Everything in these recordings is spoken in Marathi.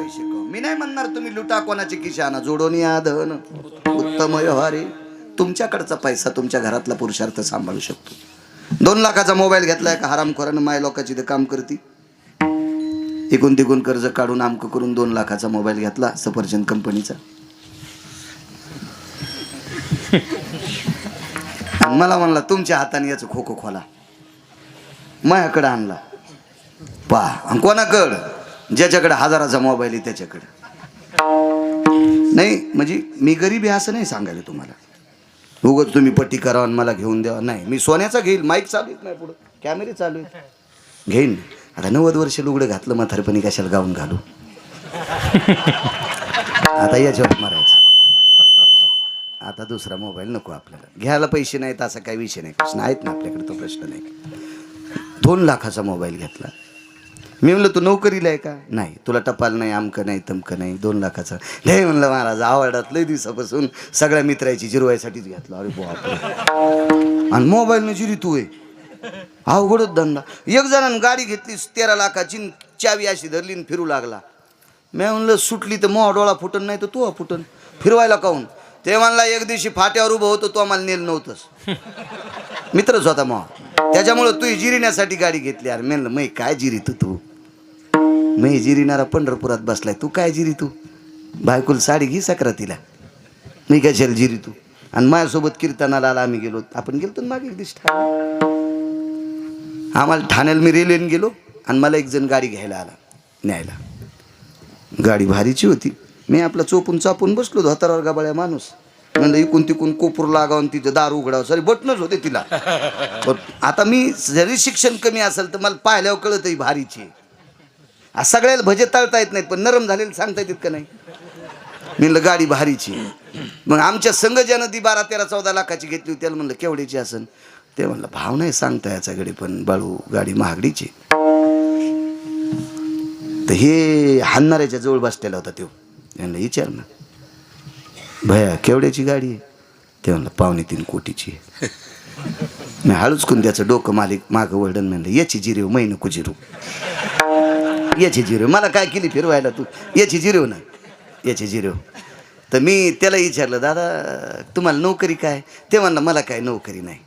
पैसे कम मी नाही म्हणणार तुम्ही लुटा कोणाचे किशाना जोडून या धन उत्तम व्यवहारी. तुमच्याकडचा पैसा तुमच्या घरातला पुरुषार्थ सांभाळू शकतो. दोन लाखाचा मोबाईल घेतलाय का? हरामखोरानं माय लोकाची तर काम करती. इकून तिकून कर्ज काढून आमक करून दोन लाखाचा मोबाईल घेतला सफरचंद कंपनीचा. मला म्हणला तुमच्या हाताने याचं खो खो खोला. मायाकडं आणला. पा कोणाकडं? ज्याच्याकडे हजाराचा मोबाईल आहे त्याच्याकडे. नाही म्हणजे मी गरीब आहे असं नाही सांगायला तुम्हाला. उगत तुम्ही पट्टी करावं आणि मला घेऊन द्यावा नाही मी सोन्याचा घेईल माईक चालू येत नाही पुढं. कॅमेरे चालू आहेत. घेईन. आता नव्वद वर्ष लुगडं घातलं म्हातारपणी कशाला गाऊन घालू? आता याच्यावर मारायचं. आता दुसरा मोबाईल नको आपल्याला. घ्यायला पैसे नाहीत असा काही विषय नाही. प्रश्न आहेत ना आपल्याकडे तो प्रश्न नाही. दोन लाखाचा मोबाईल घेतला. मी म्हणलं तू नोकरीला आहे का? नाही तुला टपाल नाही आमकं नाही तमकं नाही दोन लाखाचा. नाही म्हणलं महाराज आवडत लय दिवसापासून सगळ्या मित्राची जिरवायसाठीच घेतला. अरे बापरे. आणि मोबाईलनं जिरी तू आहे. अवघडच धंदा. एक जणानं गाडी घेतली तेरा लाखाची चावी अशी धरली आणि फिरू लागला. मी म्हणलं सुटली तर मोहा डोळा फुटन नाही तर तू फुटन. फिरवायला काहून? ते म्हणला एक दिवशी फाट्यावर उभं होतो तो आम्हाला नेल नव्हतंच. मित्रच होता मोहा. त्याच्यामुळं तू जिरिण्यासाठी गाडी घेतली. अरे म्हणलं मै काय जिरीत तू? मै जिरिणारा पंढरपुरात बसलाय. तू काय जिरी तू? बायकोल साडी घे सक्रातीला. मी कशाला जिरी तू? आणि माझ्यासोबत कीर्तनाला आला आम्ही गेलो. आपण गेलो मागे एक ठाण्याला. आम्हाला ठाण्याला मी रेल्वेने गेलो आणि मला एक जण गाडी घ्यायला आला न्यायला. गाडी भारीची होती. मी आपला चोपून चापून बसलो धोतारावर गाबाळ्या माणूस. म्हणलं इकून तिकून कोपूर लागावून तिचं दार उघडावं. सॉरी बटनच होते तिला. पण आता मी जरी शिक्षण कमी असेल तर मला पाहिल्यावर कळत भारीची. सगळ्याला भजे तळता येत नाहीत पण नरम झालेलं सांगता येत का नाही. म्हणलं गाडी भारीची मग आमच्या संघ ज्यानं ती बारा तेरा चौदा लाखाची घेतली होती त्याला म्हणलं केवढ्याची असन? ते म्हणलं भाव नाही सांगता याच्याकडे पण बाळू गाडी महागडीची तर हे हाणणाऱ्याच्या जवळ बसलेला होता तो. म्हणलं विचार ना. भया केवढ्याची गाडी आहे? ते म्हणलं पावणे तीन कोटीची आहे. मी हळूच करून त्याचं डोकं मालिक मागं वळडण म्हणलं याची जिरेव मै कुजिरू. याची जिरेव मला काय केली फिरवायला तू? याची जिरेव ना. याची जिरेव तर मी त्याला विचारलं दादा तुम्हाला नोकरी काय? ते म्हणलं मला काय नोकरी नाही.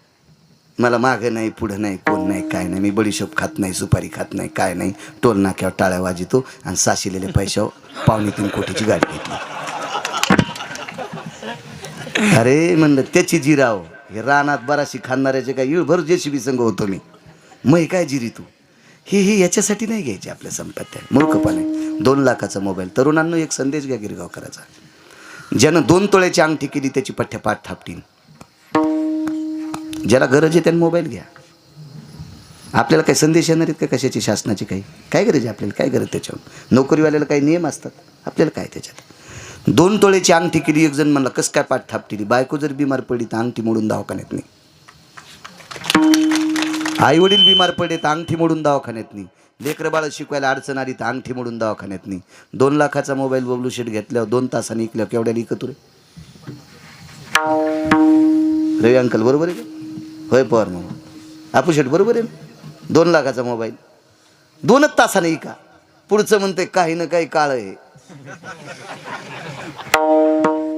मला मागं नाही पुढं नाही कोण नाही काय नाही. मी बडीशोप खात नाही सुपारी खात नाही काय नाही. टोल नाक्यावर टाळ्या वाजितो आणि साशिलेल्या पैशावर पावणे तीन कोटीची गाडी घेतली. अरे म्हणलं त्याची जिराव. हे रानात बराशी खाणाऱ्याचे काय इळभर जेसीबी संघ होतो मी. मग काय जिरी तू? हे हे याच्यासाठी नाही घ्यायचे आपल्या संपत्त्या. मूर्खपणे. दोन लाखाचा मोबाईल. तरुणांना एक संदेश घ्या गिरगावकराचा. ज्यानं दोन तोळ्याची अंगठी केली त्याची पठ्ठ्या पाठ थापटीन. ज्याला गरज आहे त्यानं मोबाईल घ्या. आपल्याला काही संदेश येणार आहेत का कशाची? शासनाची काही? काय गरज आहे आपल्याला? काय गरज त्याच्यावर? नोकरीवाल्याला काही नियम असतात? आपल्याला काय त्याच्यात? दोन तोळ्याची अंगठी केली एक जण म्हणला कसं काय पाठ थापटिली? बायको जर बिमार पडली तर अंगठी मोडून दवाखान्यात नाही आई वडील बिमार पडले तर अंगठी मोडून दवाखान्यात नाही लेकरं बाळ शिकवायला अडचण आली तर अंगठी मोडून दवाखान्यात नाही दोन लाखाचा मोबाईल बबलू शेट घेतल्यावर दोन तासांनी इकल्यावर केवढ्या इकत रे? रवी अंकल बरोबर आहे होय पवार मग आपू शेट बरोबर आहे दोन लाखाचा मोबाईल. दोनच तासाने इका. पुढचं म्हणते काही ना काही काळ आहे.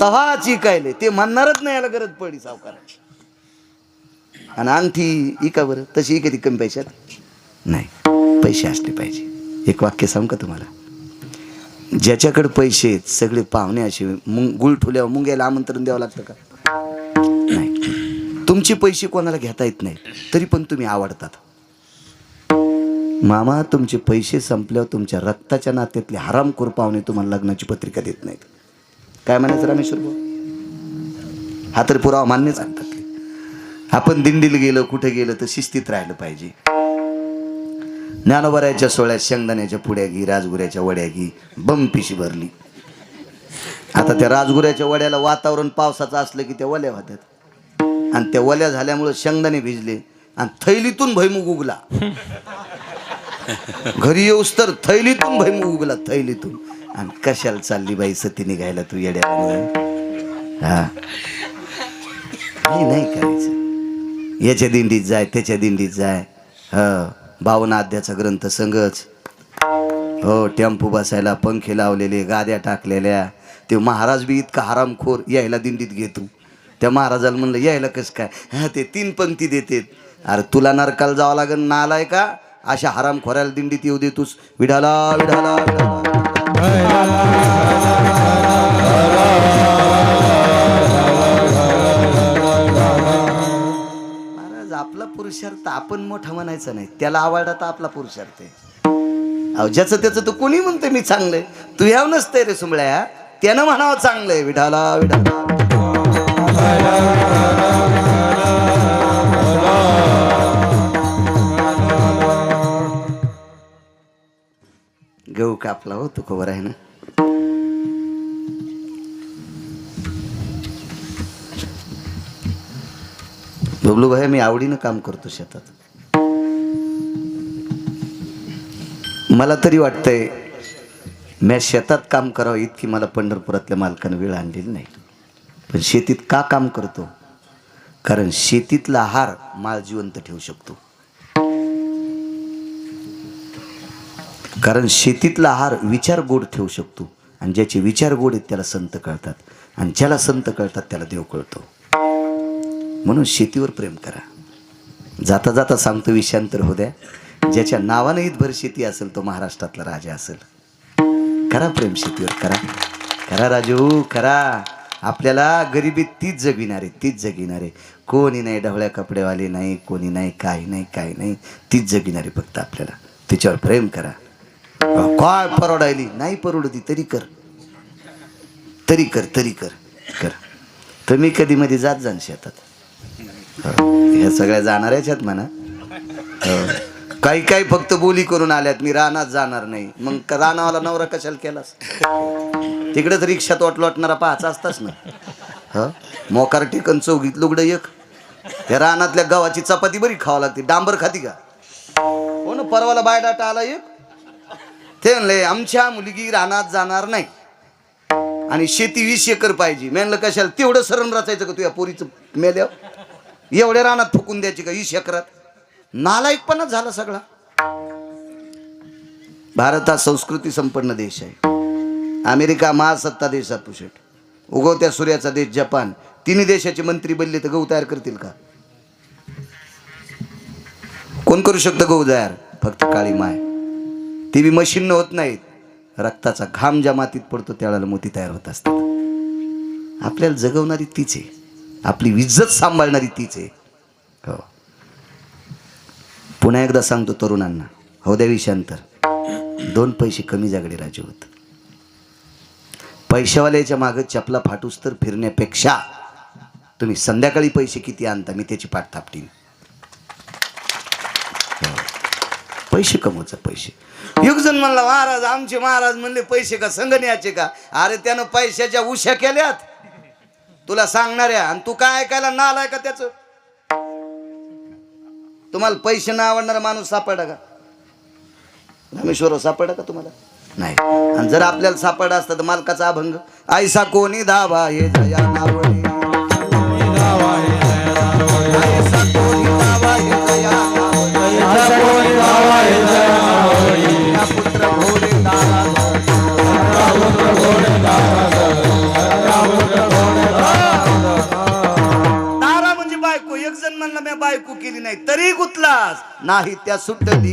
तवाच इकायले ते म्हणणारच नाही याला गरज पडली सावकाराची. आणि अंगठी इका बरं तशी इका ती कमी पैशात? नाही. पैसे असले पाहिजे. एक वाक्य सांग का तुम्हाला? ज्याच्याकडे पैसे आहेत सगळे पाहुणे असे मुंग गुळ ठुल्यावर मुंग्याला आमंत्रण द्यावं लागतं का? नाही. तुमचे पैसे कोणाला घेता येत नाही तरी पण तुम्ही आवडतात. मामा तुमचे पैसे संपल्यावर तुमच्या रक्ताच्या नात्यातले हरामखोर पाहुणे तुम्हाला लग्नाची पत्रिका देत नाहीत. काय म्हणायचं रामेश्वर भाऊ? हा तर पुरावा मान्यच आणतात आपण दिंडीला गेलं कुठे गेलं तर शिस्तीत राहिलं पाहिजे. ज्ञानोबऱ्याच्या सोहळ्यात शेंगदाण्याच्या पुड्या घी राजगुऱ्याच्या वड्या घी बम पिशी भरली. आता त्या राजगुऱ्याच्या वड्याला वातावरण पावसाचं असलं की त्या वल्या होत्यात. आणि त्या वल्या झाल्यामुळं शेंगदाणे भिजले आणि थैलीतून भैमुग उगला. घरी येऊस तर थैलीतून भैमुग उगला थैलीतून. आणि कशाला चालली बाई सती निघायला तू येड्या हा नाही करायचं. याच्या दिंडीत जाय त्याच्या दिंडीत जाय. ह बावनाध्याचा ग्रंथ संगच. हो टेम्पो बसायला पंखे लावलेले गाद्या टाकलेल्या. ते महाराज बी इतका हरामखोर यायला दिंडीत घेतो. त्या महाराजाला म्हणलं यायला कसं काय? हा ते तीन पंक्ती देतेत. अरे तुला नरकाला जावं लागेल नालाय का? अशा हरामखोऱ्याला दिंडीत येऊ देतोस. विढाला विढाला पुरुषार्थ आपण मोठा म्हणायचं नाही. त्याला आवडला तर आपला पुरुषार्थ आहे. अहो ज्याचं त्याचं तर कोणी म्हणते मी चांगलंय. तू याव नसतंय रे सुमळ्या. त्यानं म्हणावं चांगलंय. विठाला विठाला. गहू कापला हो तू खबर आहे ना? बबलू भाई मी आवडीनं काम करतो शेतात. मला तरी वाटतंय मी शेतात काम करावं इतकी मला पंढरपुरातल्या मालकानं वेळ आणलेली नाही. पण शेतीत का काम करतो? कारण शेतीतला आहार माळ जिवंत ठेवू शकतो. कारण शेतीतला आहार विचार गोड ठेवू शकतो. आणि ज्याचे विचार गोड आहेत त्याला संत कळतात. आणि ज्याला संत कळतात त्याला देव कळतो. म्हणून शेतीवर प्रेम करा. जाता जाता सांगतो विषयांतर हो द्या. ज्याच्या नावानं इतभर शेती असेल तो महाराष्ट्रातला राजा असेल. करा प्रेम शेतीवर करा. करा राजू करा. आपल्याला गरिबीत तीच जगिणारे तीच जगिणारे कोणी नाही ढवळ्या कपडेवाले नाही कोणी नाही काही नाही काही नाही. तीच जगिणारे फक्त आपल्याला. तिच्यावर प्रेम करा. काय परवडायली? नाही परवडती तरी कर. तरी कर तरी कर. कर. तुम्ही कधी मध्ये जात जाण शेतात. हे सगळ्या जाणार आहेत म्हणा. हो. काही काही फक्त बोली करून आल्यात. मी रानात जाणार नाही. मग रानावाला नवरा कशाला केलास? तिकडेच रिक्षात वाट वाटणारा पाहाचा असताच ना. ह. मोकार टेकन चौघीत लुगडं एक. त्या रानातल्या गव्हाची चपाती बरी खावा लागते. डांबर खाती का? हो ना परवाला बायडाटा आला एक. ते म्हणले आमच्या मुलगी रानात जाणार नाही. आणि शेती वीस एकर पाहिजे. म्हणलं कशाला? तेवढं सरण रचायचं का तुझ्या पोरीचं मेल्या एवढ्या रानात फुकून द्यायची का? वीस एकरात. नालायकपणाच झाला सगळा. भारत हा संस्कृती संपन्न देश आहे. अमेरिका महासत्ता देश आहे उगवत्या सूर्याचा देश जपान. तिन्ही देशाचे मंत्री बनले तर गहू तयार करतील का? कोण करू शकतं गहू तयार? फक्त काळी माय. ती बी मशीन होत नाहीत. रक्ताचा घाम ज्या मातीत पडतो त्यावेळेला मोती तयार होत असतात. आपल्याला जगवणारी तीच आहे. आपली इज्जत सांभाळणारी तीच आहे. हो. पुन्हा एकदा सांगतो तरुणांना हो द्या विषयांतर. दोन पैसे कमी जागडे राजे होत पैशावाल्याच्या मागं चपला फाटूस तर फिरण्यापेक्षा तुम्ही संध्याकाळी पैसे किती आणता मी त्याची पाठ थापटीन हो. पैसे कमवचा पैसे. एक जण म्हणला महाराज आमचे महाराज म्हणले पैसे का संगण्याचे का? अरे त्यानं पैशाच्या उशा केल्यात. तुला सांगणाऱ्या आणि तू काय ऐकायला ना आलाय का त्याचं? तुम्हाला पैसे ना आवडणारा माणूस सापडा का? रामेश्वर सापडा का तुम्हाला? नाही. आणि जर आपल्याला सापडा असता तर मालकाचा अभंग ऐसा कोणी धाबा हे जया नावडी बायको केली नाही तरी गुतलास. नाही त्या सुटली.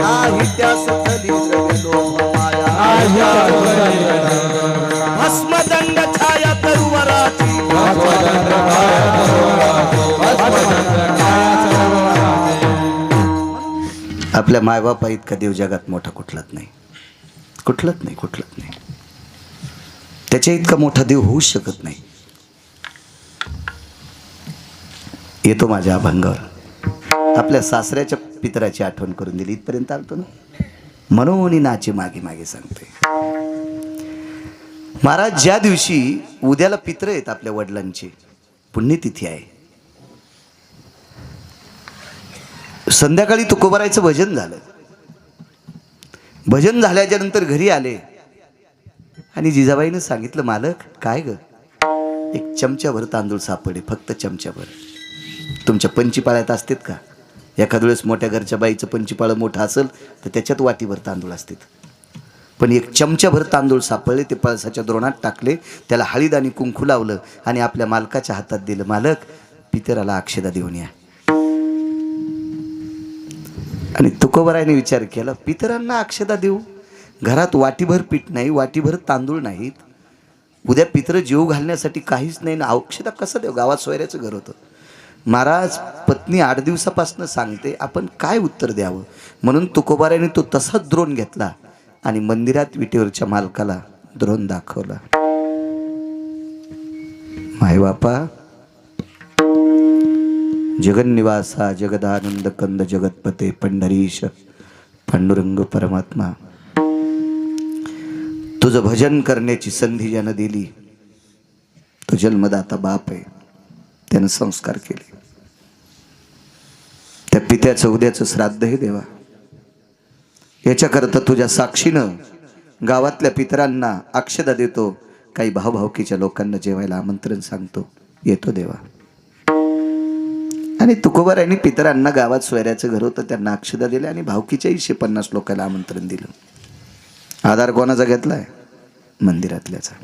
नाही त्या सुटली. भस्मदंड छाया तरुवराची आपल्या मायबापा इतका देव जगात मोठा कुठलाच नाही. कुठलाच नाही कुठलाच नाही. त्याच्या इतका मोठा देव होऊच शकत नाही. येतो माझ्या अभंगावर. आपल्या सासऱ्याच्या पितराची आठवण करून दिली. इथपर्यंत आलतो ना? म्हणून नाचे मागे मागे सांगते महाराज ज्या दिवशी उद्याला पित्र आहेत आपल्या वडिलांची पुण्यतिथी आहे. संध्याकाळी तुकोबारायचं भजन झालं. भजन झाल्याच्यानंतर घरी आले. आणि जिजाबाईनं सांगितलं मालक काय ग? एक चमच्याभर तांदूळ सापडे फक्त चमच्याभर. तुमच्या पंचीपाळ्यात असतात का? एखाद वेळेस मोठ्या घरच्या बाईचं पंचीपाळं मोठं असेल तर त्याच्यात वाटीभर तांदूळ असतात. पण एक चमच्याभर तांदूळ सापडले ते पळसाच्या द्रोणात टाकले त्याला हळीद आणि कुंकू लावलं आणि आपल्या मालकाच्या हातात दिलं मालक पितराला अक्षदा देऊन या. आणि तुकोबरायने विचार केला पितरांना अक्षदा देऊ? घरात वाटीभर पीठ नाही वाटीभर तांदूळ नाहीत. उद्या पितर जीव घालण्यासाठी काहीच नाही ना अक्षदा कसं देऊ? गावात सोयऱ्याचं घर होतं. महाराज पत्नी आठ दिवसापासून सांगते आपण काय उत्तर द्यावं? म्हणून तुकोबाराने तो तसाच द्रोण घेतला आणि मंदिरात विटेवरच्या मालकाला द्रोण दाखवला. माय बापा जगन्निवासा जगदानंद कंद जगतपते पंढरीश पांडुरंग परमात्मा. तुझं भजन करण्याची संधी ज्यानं दिली तो जन्मदाता बाप आहे त्यानं संस्कार केले. त्या पित्याचं उद्याचं श्राद्ध हे देवा. याच्याकरता तुझ्या साक्षीनं गावातल्या पितरांना अक्षदा देतो. काही भावभावकीच्या लोकांना जेवायला आमंत्रण सांगतो. येतो देवा. आणि तुकोबारांनी पितरांना गावात सोयऱ्याचं घर होतं त्यांना अक्षदा दिल्या आणि भावकीच्याहीशे पन्नास लोकांना आमंत्रण दिलं. आधार कोणाचा घेतलाय? मंदिरातल्याचा.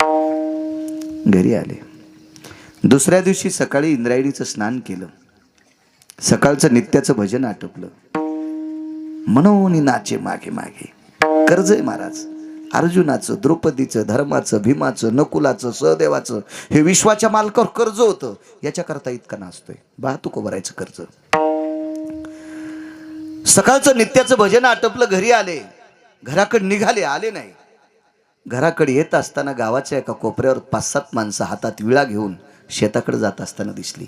घरी आले. दुसऱ्या दिवशी सकाळी इंद्रायणीचं स्नान केलं. सकाळचं नित्याचं भजन आटोपलं. म्हणून नाचे मागे मागे. कर्ज आहे महाराज अर्जुनाचं द्रौपदीचं धर्माचं भीमाचं नकुलाचं सहदेवाचं हे विश्वाच्या मालकावर कर्ज होतं. याच्याकरता इतका नाचतोय. वाहतूक उभारायचं कर्ज. सकाळचं नित्याचं भजन आटपलं घरी आले. घराकडे निघाले आले नाही. घराकडे येत असताना गावाच्या एका कोपऱ्यावर पाच सात माणसं हातात विळा घेऊन शेताकडे जात असताना दिसली.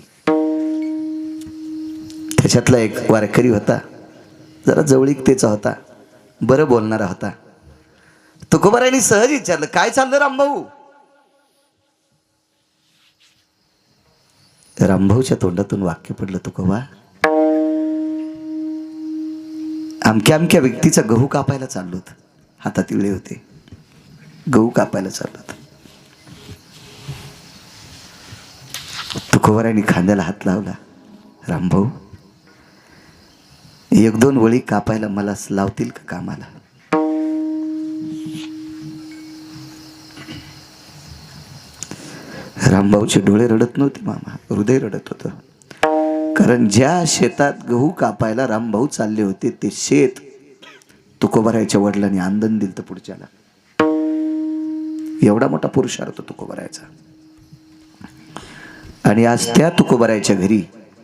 त्याच्यातला एक वारकरी होता. जरा जवळीकतेचा होता. बरं बोलणारा होता. तुकोबारांनी सहज विचारलं काय चाललं रामभाऊ? रामभाऊच्या तोंडातून वाक्य पडलं तुकोबा अमक्या अमक्या व्यक्तीचा गहू कापायला चाललोत हातात इळे होते. गहू कापायला चाललोत तुकोबारांनी खांद्याला हात लावला. रामभाऊ एक दोन वळी कापायला मला लावतील का कामाला? रामभाऊचे डोळे रडत नव्हते मामा हृदय रडत होतं. कारण ज्या शेतात गहू कापायला रामभाऊ चालले होते ते शेत तुकोबरायच्या वडिलांनी आंदन दिलं तर पुढच्याला. एवढा मोठा पुरुषार्थ तुकोबरायचा. आणि आज त्या तुकोबरायच्या घरी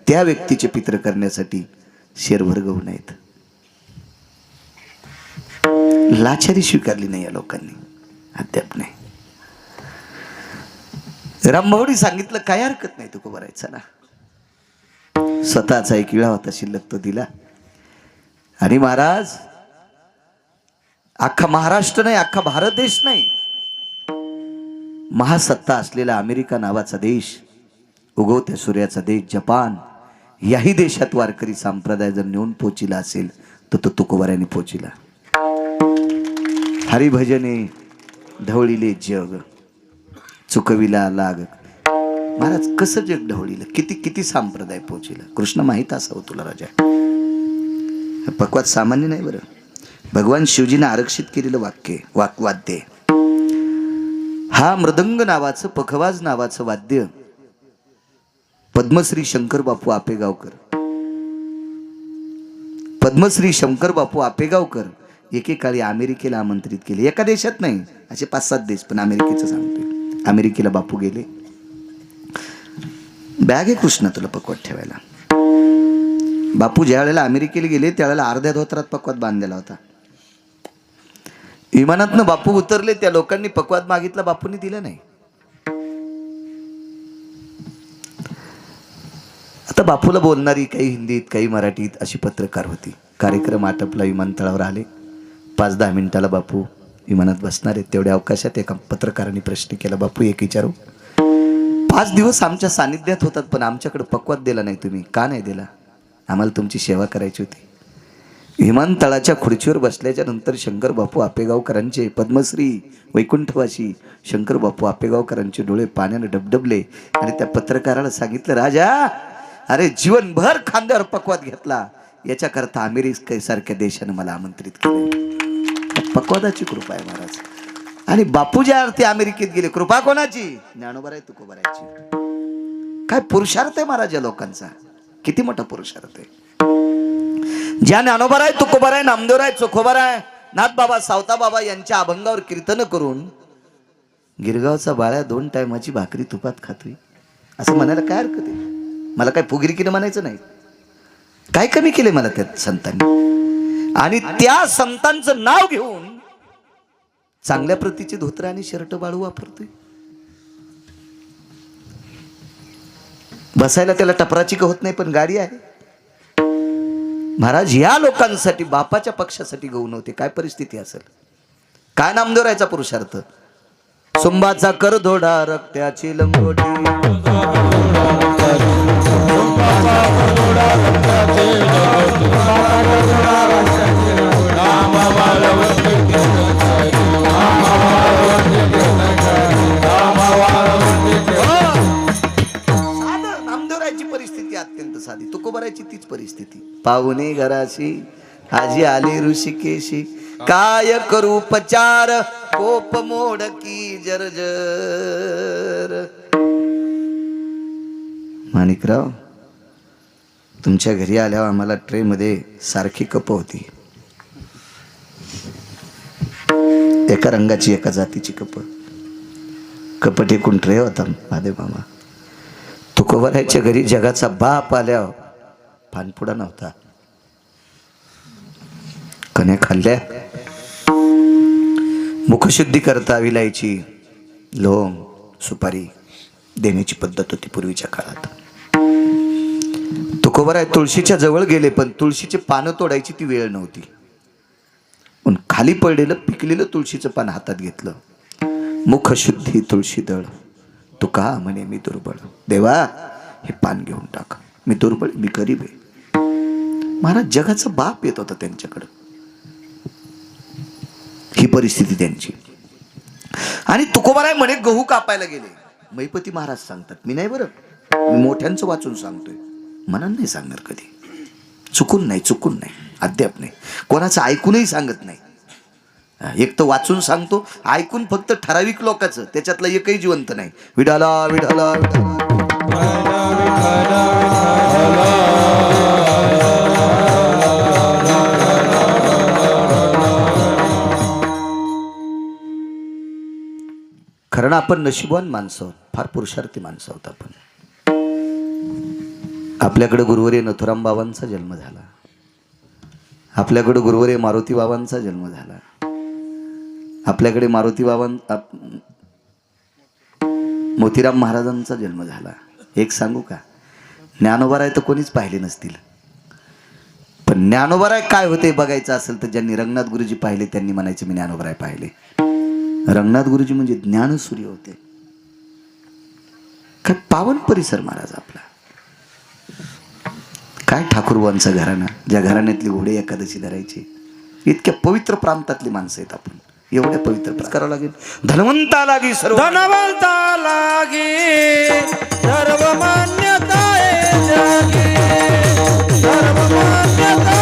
त्या व्यक्तीचे पित्र करण्यासाठी शेरभर गहू नाहीत लाचारी स्वीकारली नाही या लोकांनी. अद्याप नाही. रामभाऊनी सांगितलं काय हरकत नाही तुको भरायचा ना स्वतःचा एक विळा होता शिल्लक तो दिला. आणि महाराज अख्खा महाराष्ट्र नाही अख्खा भारत देश नाही. महासत्ता असलेला अमेरिका नावाचा देश उगवत्या सूर्याचा देश जपान याही देशात वारकरी संप्रदाय जर नेऊन पोचिला असेल तर तो तुकोबाऱ्याने पोचिला. हरिभजने ढवळीले जग चुकविला लाग. महाराज कसं जग ढवळीलं? किती किती संप्रदाय पोहोचला कृष्ण माहीत असावं तुला राजा. पकवात सामान्य नाही बरं. भगवान शिवजीने आरक्षित केलेलं वाक्य वाक वाद्य हा मृदंग नावाचं पखवाज नावाचं वाद्य पद्मश्री शंकर बापू आपेगावकर. पद्मश्री शंकर बापू आपेगावकर एकेकाळी अमेरिकेला आमंत्रित केले. एका देशात नाही असे पाच सात देश पण अमेरिकेचं सांगतोय. अमेरिकेला बापू गेले. बॅग आहे कृष्ण तुला पकवत ठेवायला. बापू ज्या वेळेला अमेरिकेला गेले त्यावेळेला अर्ध्या धोत्रात पकवात बांधलेला होता. विमानातनं बापू उतरले त्या लोकांनी पकवात मागितला बापूंनी दिलं नाही. आता बापूला बोलणारी काही हिंदीत काही मराठीत अशी पत्रकार होती. कार्यक्रम आटपला विमानतळावर आले. पाच दहा मिनिटाला बापू विमानात बसणार आहेत. तेवढ्या अवकाशात एका पत्रकाराने प्रश्न केला बापू एक विचारू? पाच दिवस आमच्या सानिध्यात होतात पण आमच्याकडे पक्वात दिला नाही तुम्ही. का नाही दिला? आम्हाला तुमची सेवा करायची होती. विमानतळाच्या खुर्चीवर बसल्याच्या नंतर शंकर बापू आपेगावकरांचे पद्मश्री वैकुंठवासी शंकर बापू आपेगावकरांचे डोळे पाण्याने डबडबले आणि त्या पत्रकाराला सांगितलं राजा अरे जीवनभर खांद्यावर पकवात घेतला. याच्याकरता अमेरिकेसारख्या देशानं मला आमंत्रित केले. पकवादाची कृपा आहे महाराज. आणि बापूच्या अर्थी अमेरिकेत गेले. कृपा कोणाची? ज्ञानोबर आहे तुकोबरायची. काय पुरुषार्थ आहे महाराज या लोकांचा? किती मोठा पुरुषार्थ आहे. ज्या ज्ञानोबर आहे तुकोबर आहे नामदेवर आहे चोखोबर आहे नाथ बाबा सावता बाबा यांच्या अभंगावर कीर्तन करून गिरगावचा बाळ्या दोन टायमाची भाकरी तुपात खातोय. असं म्हणायला काय हरकत आहे? मला काय फुगिरकीनं म्हणायचं नाही. काय कमी केले मला त्या संतांनी? आणि त्या संतांचं नाव घेऊन चांगल्या प्रतीचे धोत्र आणि शर्ट बाळू वापरतोय. बसायला त्याला टपराची का होत नाही पण गाडी आहे. महाराज या लोकांसाठी बापाच्या पक्षासाठी गहू नव्हते काय परिस्थिती असेल? काय नामदेवरायचा पुरुषार्थ? सुंबाचा कर धोडा रक्त्याची लंगोटी. साधी तुकोबरायची तीच परिस्थिती. पाहुणे घराशी आजी आली ऋषिकेशी. काय करू उपचार कोप मोडकी जर्जर. माणिकराव तुमच्या घरी आल्यावर आम्हाला ट्रेमध्ये सारखी कप होती. एका रंगाची एका जातीची कप. कप टेकून ट्रे होता महादेव मामा. तुकोबरायच्या घरी जगाचा बाप आल्यावर पानपुडा नव्हता. कण्या खाल्ल्या. मुखशुद्धी करता विलायची लोंग सुपारी देण्याची पद्धत होती पूर्वीच्या काळात. तुकोबराय तुळशीच्या जवळ गेले पण तुळशीचे पानं तोडायची ती वेळ नव्हती. पण खाली पडलेलं पिकलेलं तुळशीचं पान हातात घेतलं. मुखशुद्धी तुळशी दळ. तू का म्हणे मी दुर्बळ. देवा हे पान घेऊन टाक. मी दुर्बळ मी गरीब आहे. महाराज जगाचा बाप येत होता त्यांच्याकडं. ही परिस्थिती त्यांची. आणि तुकोबाराय म्हणे गहू कापायला गेले. मैपती महाराज सांगतात. मी नाही बरं. मी मोठ्यांचं वाचून सांगतोय. मनानं नाही सांगणार कधी. चुकून नाही चुकून नाही अद्याप नाही. कोणाचं ऐकूनही सांगत नाही. एक तर वाचून सांगतो ऐकून फक्त ठराविक लोकांचं त्याच्यातलं एकही जिवंत नाही. विडाला विडाला खरं आपण नशिबवान माणसं आहोत फार पुरुषार्थी माणसं आहोत आपण. आपल्याकडे गुरुवरे नथुराम बाबांचा जन्म झाला. आपल्याकडे गुरुवरे मारुती बाबांचा जन्म झाला. आपल्याकडे मारुती बाबां आप- मोतीराम महाराजांचा जन्म झाला. एक सांगू का? ज्ञानोबाराय तर कोणीच पाहिले नसतील. पण ज्ञानोबराय काय होते बघायचं असेल तर ज्यांनी रंगनाथ गुरुजी पाहिले त्यांनी म्हणायचे मी ज्ञानोबराय पाहिले. रंगनाथ गुरुजी म्हणजे ज्ञानसूर्य होते. काय पावन परिसर महाराज आपला. काय ठाकूरवांचं घराणं? ज्या घराण्यातली घोडे एकादशी धरायची. इतक्या पवित्र प्रांतातली माणसं आहेत आपण. एवढ्या पवित्र प्रांत- करावं लागेल. धनवंता लागी सर्व. धनवंता लागे सर्व मान्यता सर्व मान्यता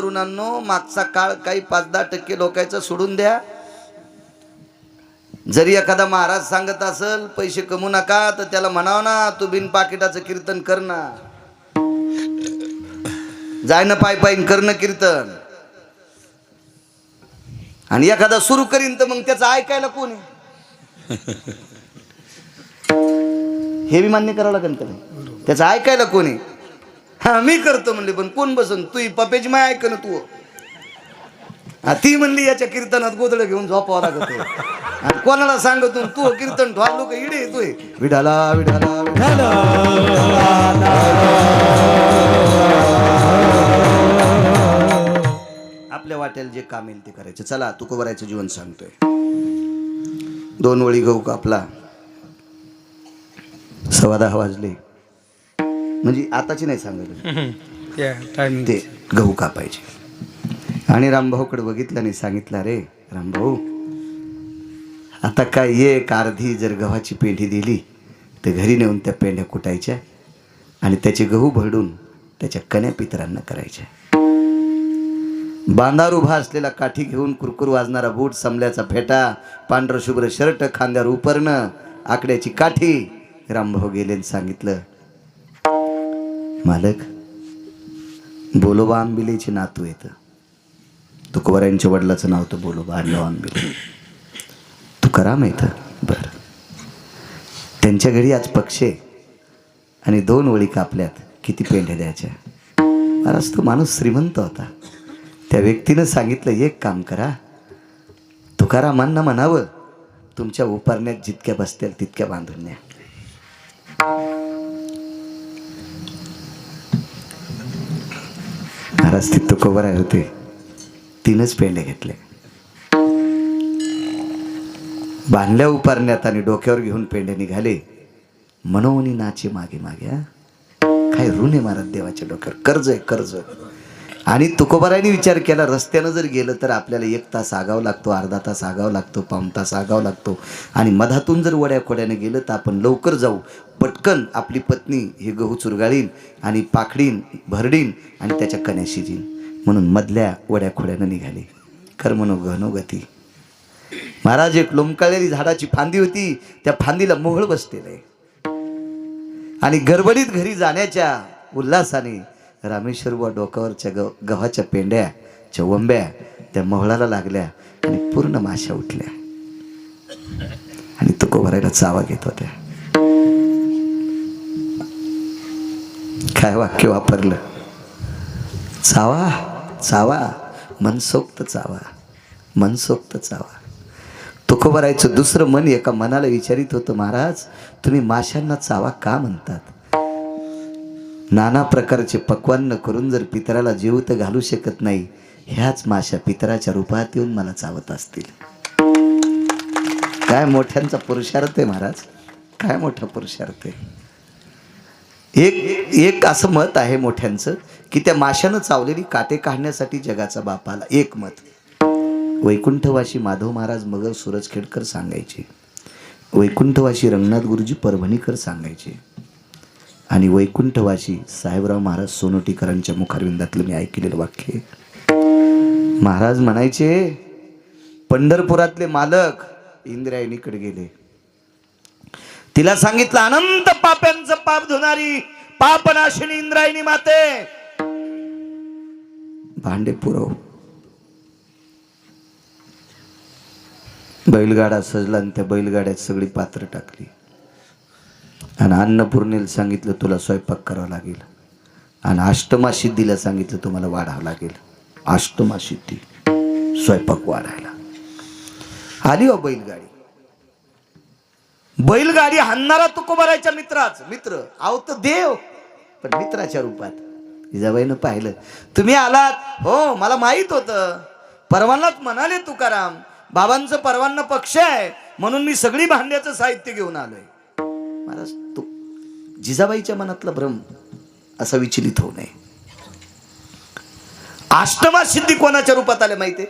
तरुणांनो मागचा काळ काही पाच दहा टक्के लोकांचा सोडून द्या. जरी एखादा महाराज सांगत असल पैसे कमवू नका तर त्याला म्हणाव ना तू बिन पाकिटाचं कीर्तन कर ना. जाय ना पाय पायीन करणं कीर्तन. आणि एखादा सुरू करीन तर मग त्याचं ऐकायला कोण हे बी मान्य करावं लागेल त्याला त्याचं ऐकायला कोण आहे? हा मी करतो म्हणले पण कोण बसन? तू पप्याची माय ऐक ना तू. हा, ती म्हणली याच्या कीर्तनात गोधडं घेऊन झोपावं लागत. आणि कोणाला सांगतो तू कीर्तन ठोलू का इडे? तू विडाला विडाला आपल्या वाटेल जे काम येईल ते करायचं. चला तुकोबरायचं जीवन सांगतोय. दोन वळी गहू कापला. सव्वा दहा वाजले. म्हणजे आताची नाही सांगत ते गहू कापायचे. आणि रामभाऊकडे बघितलं आणि सांगितलं रे रामभाऊ आता काय ये एक अर्धी जर गव्हाची पेंढी दिली तर घरी नेऊन त्या पेंढ्या कुटायच्या आणि त्याचे गहू भरडून त्याच्या कन्या पितरांना करायच्या. बांधार उभा असलेला काठी घेऊन कुरकुर वाजणारा बूट समल्याचा फेटा पांढरं शुभ्र शर्ट खांद्यावर उपरणं आकड्याची काठी रामभाऊ गेले सांगितलं मालक बोलोबा आंबिलेचे नातू येतं तुकोबारायांच्या वडिलाचं नाव तर बोलोबा आडनाव आंबिले. तुकाराम येतं बरं. त्यांच्या घरी आज पक्षे आणि दोन वळी कापल्यात. किती पेंढ्या द्यायच्या? महाराज तो माणूस श्रीमंत होता. त्या व्यक्तीनं सांगितलं एक काम करा. तुकारामांना म्हणावं तुमच्या उपारण्यात जितक्या बसतील तितक्या बांधून न्या. अस्तित्व कवर आहे होते. तीनच पेंडे घेतले. बांधल्या उपारण्यात आणि डोक्यावर घेऊन पेंडे निघाले. मनोनी नाचे मागे मागे काय ऋण आहे महाराज देवाच्या डोक्यावर? कर्ज आहे कर्ज. आणि तुकोबारायने विचार केला रस्त्यानं जर गेलं तर आपल्याला एक तास आगावं लागतो अर्धा तास आगावं लागतो पाऊण तास आगावं लागतो. आणि मधातून जर वड्याखोड्याने गेलं तर आपण लवकर जाऊ. पटकन आपली पत्नी हे गहू चुरगाळीन आणि पाखडीन भरडीन आणि त्याच्या कन्या शिजीन म्हणून मधल्या वड्याखोड्यानं निघाली. निघाले कर्मनो गहनोगती महाराज एक लोंबकाळलेली झाडाची फांदी होती. त्या फांदीला मोहळ बसलेलं आहे. आणि गडबडीत घरी जाण्याच्या उल्हासाने रामेश्वर बुवा डोक्यावरच्या ग गव्हाच्या पेंड्या चवंब्या त्या मोहळाला लागल्या आणि पूर्ण माशा उठल्या. आणि तुको भरायला चावा घेत होत्या. काय वाक्य वापरलं? चावा चावा मनसोक्त चावा मनसोक्त चावा. तुकोबरायचं दुसरं मन एका मनाला विचारित होतं महाराज तुम्ही माशांना चावा का म्हणतात? नाना प्रकारचे पक्वान्न करून जर पितराला जीवत घालू शकत नाही ह्याच माशा पितराच्या रूपात येऊन मला चावत असतील. काय मोठ्यांचा पुरुषार्थ आहे महाराज? काय मोठा पुरुषार्थ आहे? एक एक असं मत आहे मोठ्यांचं की त्या माशानं चावलेली काटे काढण्यासाठी जगाचा बाप आला. एक मत. वैकुंठवाशी माधव महाराज मगर सूरजखेडकर सांगायचे. वैकुंठवाशी रंगनाथ गुरुजी परभणीकर सांगायचे. आणि वैकुंठवाशी साहेबराव महाराज सोनोटीकरांच्या मुखारविंदातलं मी ऐकलेलं वाक्य महाराज म्हणायचे पंढरपुरातले मालक इंद्रायणीकडे गेले. तिला सांगितलं अनंत पाप्यांचं पाप धुणारी पापनाशिनी इंद्रायणी माते. भांडे पुरव. बैलगाडा सजला आणि त्या बैलगाड्यात सगळी पात्र टाकली. आणि अन्नपूर्णेला सांगितलं तुला स्वयंपाक करावा लागेल. आणि अष्टमा सिद्धीला सांगितलं तुम्हाला वाढावं लागेल. अष्टमा सिद्धी स्वयंपाक वाढायला. आली हो बैलगाडी. बैलगाडी हाणणारा तुकोबारायच्या मित्राच. मित्र. आवत तर देव. पण मित्राच्या रूपात. जिजाबाईनं पाहिलं. तुम्ही आलात? हो मला माहीत होतं. परवानाच म्हणाले तुकाराम बाबांचं परवाना पक्ष आहे. म्हणून मी सगळी भांड्याचं साहित्य घेऊन आलोय. महाराज तो जिजाबाईच्या मनातला भ्रम असा विचलित होऊ नये. अष्टमा सिद्धी कोणाच्या रूपात आल्या माहितीये?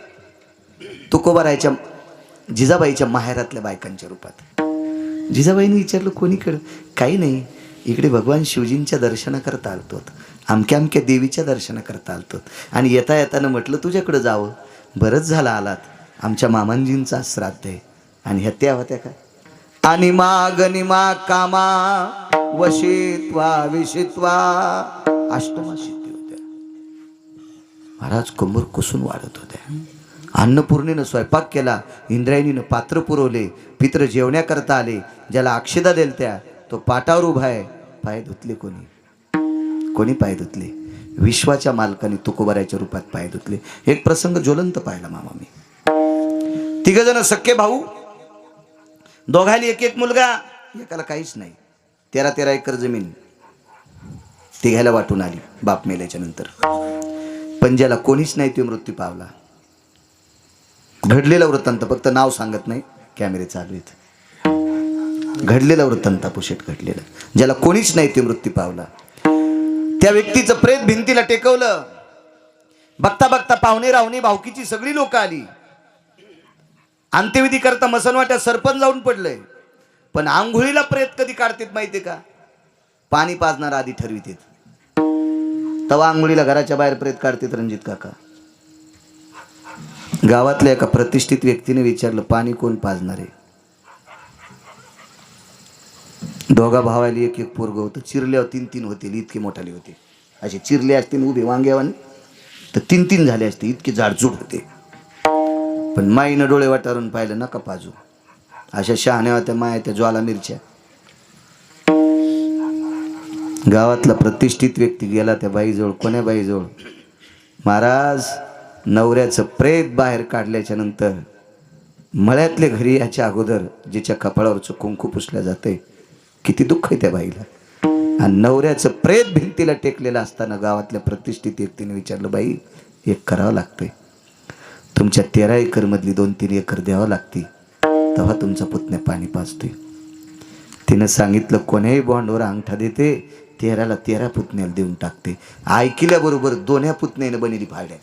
तुकोबारायच्या जिजाबाईच्या माहेरातल्या बायकांच्या रूपात. जिजाबाईने विचारलं कोणीकडं? काही नाही. इकडे भगवान शिवजींच्या दर्शनाकरता आलतो अमक्या अमक्या देवीच्या दर्शनाकरता आलतो आणि येता येताना म्हटलं तुझ्याकडं जावं. बरंच झालं आलात. आमच्या मामांजींचा श्राद्ध आहे. आणि ह्या त्या होत्या काय आणि माग निमा कामा वशित्वा विशित्वा. अष्टमा सिद्धी होत्या. महाराज कंबर कुसून वाढत होत्या. अन्नपूर्णेनं स्वयंपाक केला इंद्रायणीनं पात्र पुरवले पित्र जेवण्याकरता आले. ज्याला अक्षदा देलत्या तो पाटावर उभा आहे. पाय धुतले कोणी? कोणी पाय धुतले? विश्वाच्या मालकाने तुकोबराच्या रूपात पाय धुतले. एक प्रसंग ज्वलंत पाहिला मामा मी. तिघ जण सख्खे भाऊ दोघाली एक एक मुलगा. एकाला काहीच नाही. तेरा तेरा एकर जमीन. तिघायला वाटून आली बाप मेल्याच्या नंतर. पण ज्याला कोणीच नाही तो मृत्यू पावला. घडलेला वृत्तांत फक्त नाव सांगत नाही कॅमेरे चालू घडलेला वृत्तांत पुशेट घडलेलं. ज्याला कोणीच नाही ते मृत्यू पावला. त्या व्यक्तीचं प्रेत भिंतीला टेकवलं. बघता बघता पाहुणे राहुणे भावकीची सगळी लोक आली. अंत्यविधी करता मसनवाट्यात सरपण जाऊन पडलंय. पण आंघोळीला प्रेत कधी काढतात माहितीये का? पाणी पाजणार आधी ठरवितेत तवा आंघोळीला घराच्या बाहेर प्रेत काढतात रणजित काका. गावातल्या एका प्रतिष्ठित व्यक्तीने विचारलं पाणी कोण पाजणार आहे? दोघा भावाला एक एक पोरग होतं. चिरल्यावर तीन तीन होतील इतके मोठाले होते. असे चिरले असतील उभे वांग्यावाने तर तीन तीन झाले असते इतके जाडजूड होते. पण माईनं डोळे वाटारून पाहिलं नका पाजू. अशा शहाण्या होत्या माया त्या ज्वाला मिरच्या. गावातला प्रतिष्ठित व्यक्ती गेला त्या बाईजवळ कोण्या बाईजवळ? महाराज नवऱ्याचं प्रेत बाहेर काढल्याच्या नंतर मळ्यातले घरी याच्या अगोदर जिच्या कपाळावरचं कुंकू पुसल्या जाते किती दुःख आहे त्या बाईला. आणि नवऱ्याचं प्रेत भिंतीला टेकलेलं असताना गावातल्या प्रतिष्ठित व्यक्तीने विचारलं बाई एक करावं लागतंय. तुमच्या तेरा एकरमधली दोन तीन एकर द्यावं लागते तेव्हा तुमचा पुतण्या पाणी पाजतोय. तिनं सांगितलं कोण्याही बॉन्डवर अंगठा देते तेराला तेरा पुतण्याला देऊन टाकते. ऐकल्याबरोबर दोन्या पुतण्याने बनेली फाड्या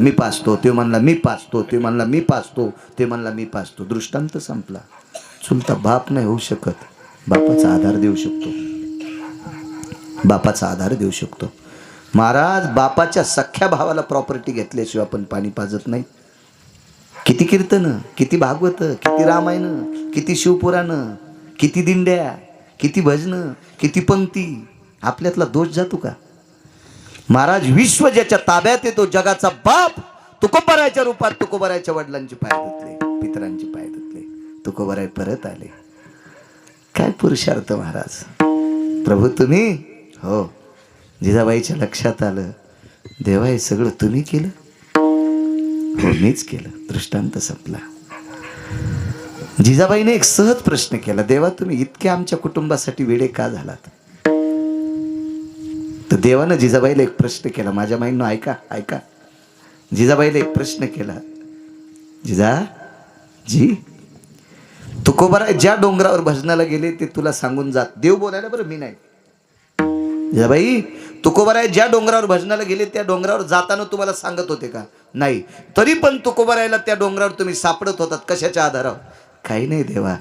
मी पाचतो ते म्हणला मी पाचतो ते म्हणला मी पाचतो ते म्हणला मी पाचतो दृष्टांत संपला. चुलता बाप नाही होऊ शकत. बापाचा आधार देऊ शकतो. बापाचा आधार देऊ शकतो. महाराज बापाच्या सख्या भावाला प्रॉपर्टी घेतल्याशिवाय आपण पाणी पाजत नाही. किती कीर्तन किती भागवत किती रामायण किती शिवपुराणं किती दिंड्या किती भजनं किती पंक्ती आपल्यातला दोष जातो का? महाराज विश्व ज्याच्या ताब्यात येतो जगाचा बाप तुकोबरायच्या रूपात तुकोबरायच्या वडिलांचे पाय धुतले पितरांचे पाय धुतले तुकोबराय परत आले. काय पुरुषार्थ महाराज? प्रभू तुम्ही? हो. जिजाबाईच्या लक्षात आलं. देवा हे सगळं तुम्ही केलं? हो मीच केलं. दृष्टांत संपला. जिजाबाईने एक सहज प्रश्न केला देवा तुम्ही इतके आमच्या कुटुंबासाठी वेडे का झालात? तर देवानं जिजाबाईला एक प्रश्न केला. माझ्या माईनं ऐका ऐका. जिजाबाईला एक प्रश्न केला. जिजा जी तुकोबराय ज्या डोंगरावर भजनाला गेले ते तुला सांगून जात. देव बोलायला बरं मी नाही. जिजाबाई तुकोबराय ज्या डोंगरावर भजनाला गेले त्या डोंगरावर जाताना तुम्हाला सांगत होते का? नाही. तरी पण तुकोबरायला त्या डोंगरावर तुम्ही सापडत होतात कशाच्या आधारावर? काही नाही देवा.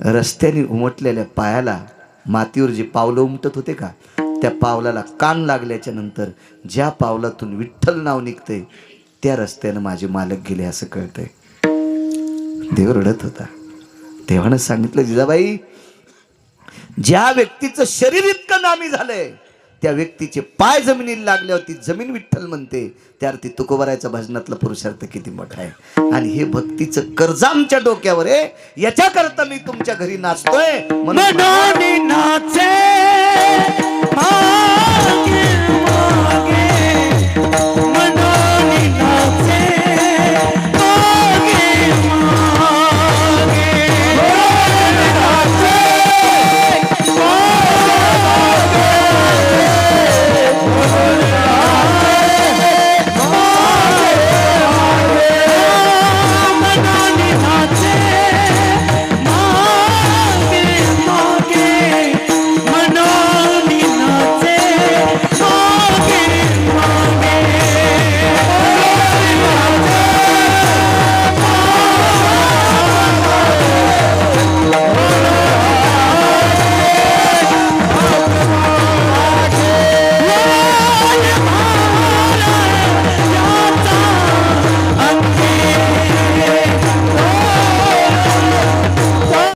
रस्त्याने उमटलेल्या पायाला मातीवर जे पावलं उमटत होते का? त्या पावलाला कान लागल्याच्या नंतर ज्या पावलातून विठ्ठल नाव निघतंय त्या रस्त्यानं माझे मालक गेले असं कळतंय. देव रडत होता. देवानं सांगितलं जिजाबाई ज्या व्यक्तीचं शरीर इतकं नामी झालंय त्या व्यक्तीचे पाय जमिनीला लागल्यावर ती जमीन विठ्ठल म्हणते त्या अर्थी तुकोबारायचा भजनातला पुरुषार्थ किती मोठा आहे. आणि हे भक्तीचं कर्ज आमच्या डोक्यावर आहे. याच्याकरता मी तुमच्या घरी नाचतोय. म्हणून नाचे.